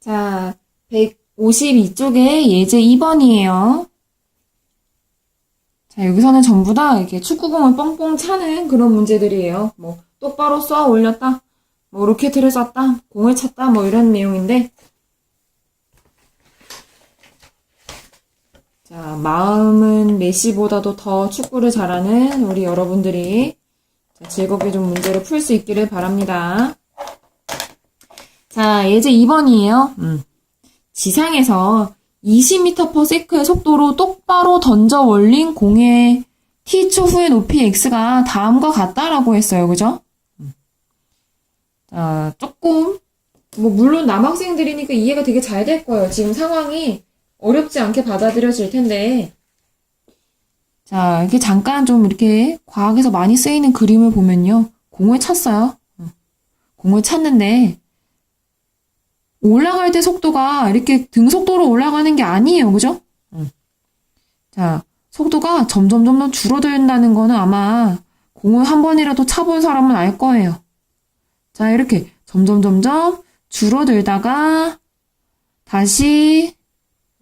자, 152쪽에 예제 2번이에요. 자, 여기서는 전부 다 이렇게 축구공을 뻥뻥 차는 그런 문제들이에요. 뭐, 똑바로 쏘아 올렸다. 뭐, 로켓을 쐈다. 공을 찼다. 뭐, 이런 내용인데. 자, 마음은 메시보다도 더 축구를 잘하는 우리 여러분들이 자, 즐겁게 좀 문제를 풀 수 있기를 바랍니다. 자, 예제 2번이에요. 음. 지상에서 20m/s의 속도로 똑바로 던져 올린 공의 t초 후의 높이 x가 다음과 같다라고 했어요. 그죠? 음. 자, 조금 뭐 물론 남학생들이니까 이해가 되게 잘 될 거예요. 지금 상황이 어렵지 않게 받아들여질 텐데. 자, 이렇게 잠깐 좀 이렇게 과학에서 많이 쓰이는 그림을 보면요. 공을 찼어요. 음. 공을 찼는데 올라갈 때 속도가 이렇게 등속도로 올라가는 게 아니에요. 그죠? 음. 자, 속도가 점점 점점 줄어든다는 거는 아마 공을 한 번이라도 차본 사람은 알 거예요. 자, 이렇게 점점 점점 줄어들다가 다시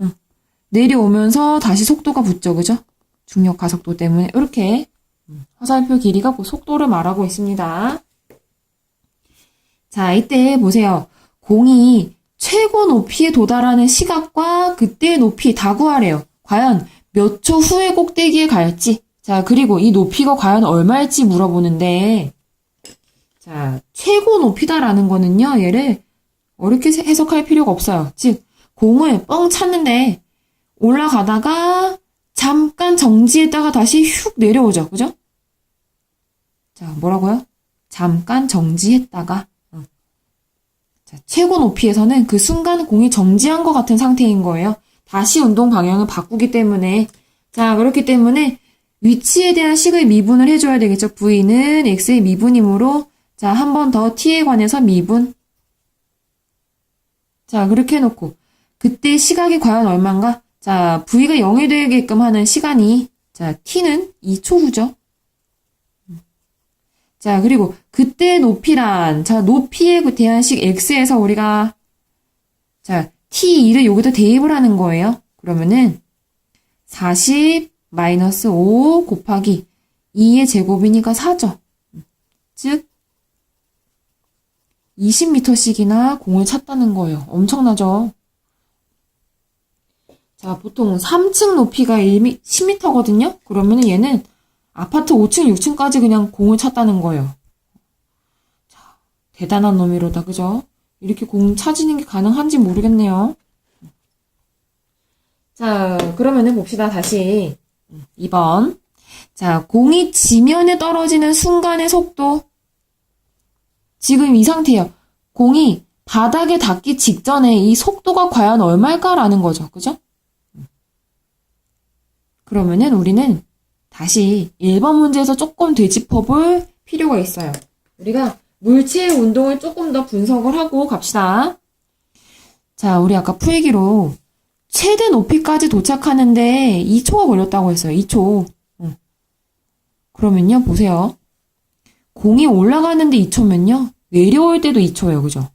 음, 내려오면서 다시 속도가 붙죠. 그죠? 중력 가속도 때문에 이렇게 음, 화살표 길이가 그 속도를 말하고 있습니다. 자, 이때 보세요. 공이 최고 높이에 도달하는 시각과 그때의 높이 다 구하래요. 과연 몇 초 후에 꼭대기에 갈지. 자, 그리고 이 높이가 과연 얼마일지 물어보는데, 자, 최고 높이다라는 거는요, 얘를 어렵게 해석할 필요가 없어요. 즉, 공을 뻥 찼는데, 올라가다가 잠깐 정지했다가 다시 휙 내려오죠. 그죠? 자, 뭐라고요? 잠깐 정지했다가 자, 최고 높이에서는 그 순간 공이 정지한 것 같은 상태인 거예요. 다시 운동 방향을 바꾸기 때문에. 자, 그렇기 때문에 위치에 대한 식의 미분을 해줘야 되겠죠. V는 X의 미분이므로, 자, 한 번 더 T에 관해서 미분. 자, 그렇게 해놓고, 그때 시각이 과연 얼마인가? 자, V가 0이 되게끔 하는 시간이, 자, T는 2초 후죠. 자, 그리고 그때 높이란, 자, 높이에 대한 식 x에서 우리가, 자, t2를 여기다 대입을 하는 거예요. 그러면은, 40 마이너스 5 곱하기 2의 제곱이니까 4죠. 즉, 20m씩이나 공을 찼다는 거예요. 엄청나죠? 자, 보통 3층 높이가 1미, 10m거든요? 그러면은 얘는 아파트 5층, 6층까지 그냥 공을 찼다는 거예요. 자, 대단한 놈이로다, 그죠? 이렇게 공 차지는 게 가능한지 모르겠네요. 자, 그러면은 봅시다, 다시. 2번. 자, 공이 지면에 떨어지는 순간의 속도. 지금 이 상태예요. 공이 바닥에 닿기 직전에 이 속도가 과연 얼마일까라는 거죠. 그죠? 그러면은 우리는 다시 1번 문제에서 조금 되짚어 볼 필요가 있어요. 우리가 물체의 운동을 조금 더 분석을 하고 갑시다. 자, 우리 아까 풀기로 최대 높이까지 도착하는데 2초가 걸렸다고 했어요. 2초. 응. 그러면요, 보세요. 공이 올라가는데 2초면요, 내려올 때도 2초예요. 그죠?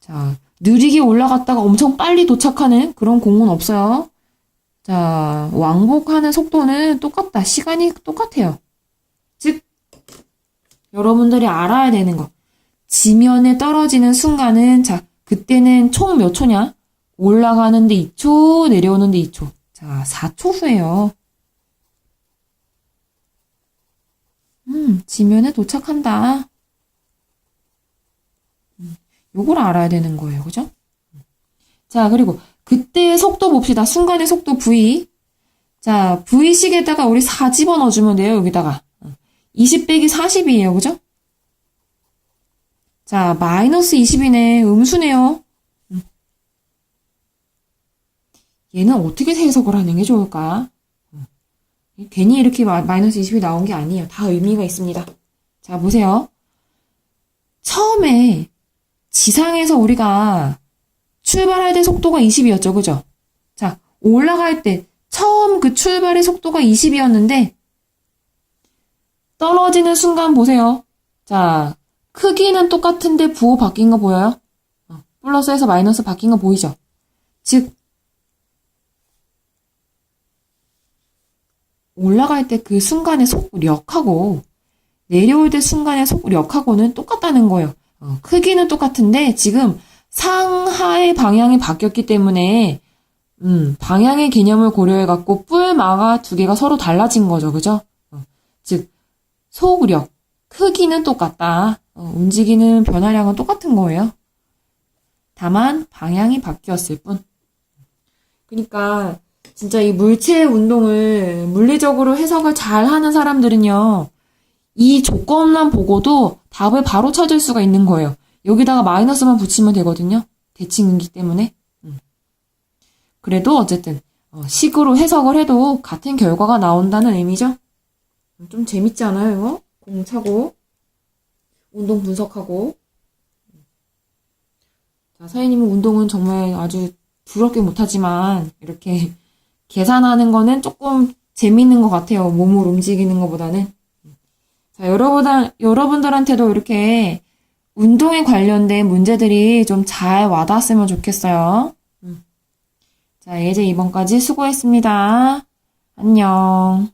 자, 느리게 올라갔다가 엄청 빨리 도착하는 그런 공은 없어요. 자, 왕복하는 속도는 똑같다. 시간이 똑같아요. 즉, 여러분들이 알아야 되는 거. 지면에 떨어지는 순간은, 자, 그때는 총 몇 초냐? 올라가는데 2초, 내려오는데 2초. 자, 4초 후에요. 음, 지면에 도착한다. 음, 요걸 알아야 되는 거예요. 그죠? 자, 그리고 그때의 속도 봅시다. 순간의 속도 V. 자, V식에다가 우리 4 집어넣어주면 돼요, 여기다가. 20 빼기 40이에요, 그죠? 자, 마이너스 20이네. 음수네요. 음. 얘는 어떻게 해석을 하는 게 좋을까? 음. 괜히 이렇게 마, 마이너스 20이 나온 게 아니에요. 다 의미가 있습니다. 자, 보세요. 처음에 지상에서 우리가 출발할 때 속도가 20이었죠. 그죠? 자, 올라갈 때 처음 그 출발의 속도가 20이었는데 떨어지는 순간 보세요. 자, 크기는 똑같은데 부호 바뀐 거 보여요? 어, 플러스에서 마이너스 바뀐 거 보이죠? 즉, 올라갈 때 그 순간의 속력하고 내려올 때 순간의 속력하고는 똑같다는 거예요. 어, 크기는 똑같은데 지금 상하의 방향이 바뀌었기 때문에 음, 방향의 개념을 고려해 갖고 뿔마가 두 개가 서로 달라진 거죠. 그죠? 어, 즉, 속력, 크기는 똑같다. 어, 움직이는 변화량은 똑같은 거예요. 다만 방향이 바뀌었을 뿐. 그러니까 진짜 이 물체 운동을 물리적으로 해석을 잘 하는 사람들은요. 이 조건만 보고도 답을 바로 찾을 수가 있는 거예요. 여기다가 마이너스만 붙이면 되거든요. 대칭이기 때문에. 음. 그래도 어쨌든 어, 식으로 해석을 해도 같은 결과가 나온다는 의미죠. 좀 재밌지 않아요, 이거? 공 차고 운동 분석하고 자, 사장님은 운동은 정말 아주 부럽게 못하지만 이렇게 계산하는 거는 조금 재밌는 것 같아요. 몸을 움직이는 것보다는. 자, 여러분, 여러분들한테도 이렇게 운동에 관련된 문제들이 좀 잘 와닿았으면 좋겠어요. 음. 자, 예제 2번까지 수고했습니다. 안녕.